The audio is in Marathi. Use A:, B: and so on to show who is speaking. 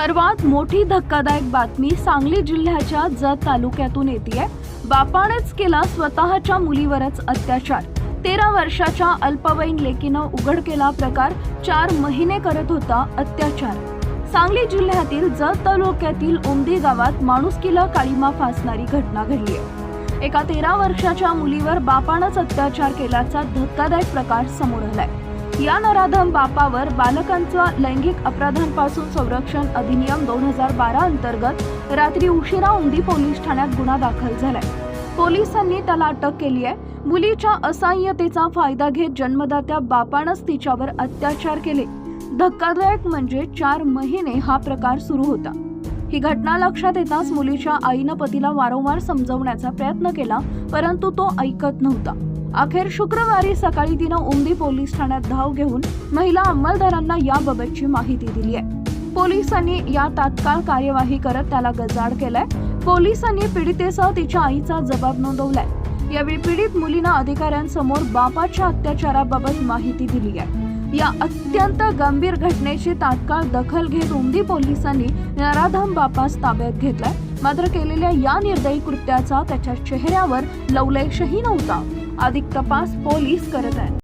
A: सर्वात मोठी धक्कादायक बातमी सांगली जिल्ह्याच्या जत तालुक्यातून येते बापानेच केला स्वतःच्या मुलीवरच अत्याचार. तेरा वर्षाच्या अल्पवयीन लेकीनं उघड केला प्रकार चार महिने करत होता अत्याचार. सांगली जिल्ह्यातील जत तालुक्यातील उमदी गावात माणुसकीला काळीमा फासणारी घटना घडली आहे. एका तेरा वर्षाच्या मुलीवर बापानंच अत्याचार केल्याचा धक्कादायक प्रकार समोर आलाय. या नराधम बापावर बालकांचा लैंगिक अपराधांपासून संरक्षण अधिनियम दोन हजार बारा अंतर्गत रात्री उशिरा उंदी पोलीस ठाण्यात गुन्हा दाखल झालाय. पोलिसांनी त्याला अटक केली आहे. मुलीच्या असहाय्यतेचा फायदा घेत जन्मदात्या बापानंच तिच्यावर अत्याचार केले. धक्कादायक म्हणजे चार महिने हा प्रकार सुरू होता. ही घटना लक्षात येताच मुलीच्या आईनं पतीला वारंवार समजवण्याचा प्रयत्न केला परंतु तो ऐकत नव्हता. अखेर शुक्रवारी सकाळी तिनं उमदी पोलीस ठाण्यात धाव घेऊन महिला अंमलदारांना याबाबतची माहिती दिली आहे. पोलिसांनी या तात्काळ कार्यवाही करत त्याला गजाड केलाय. पोलिसांनी पीडितेसह तिच्या आईचा जबाब नोंदवलाय. यावेळी पीडित मुलीनं अधिकाऱ्यांसमोर बापाच्या अत्याचाराबाबत माहिती दिली आहे. या अत्यंत गंभीर घटनेची तात्काळ दखल घेत उमदी पोलिसांनी नराधम बापास ताब्यात घेतलाय. मात्र केलेल्या या निर्दयी कृत्याचा त्याच्या चेहऱ्यावर लवलेशही नव्हता. अधिक तपास पोलीस करत आहेत.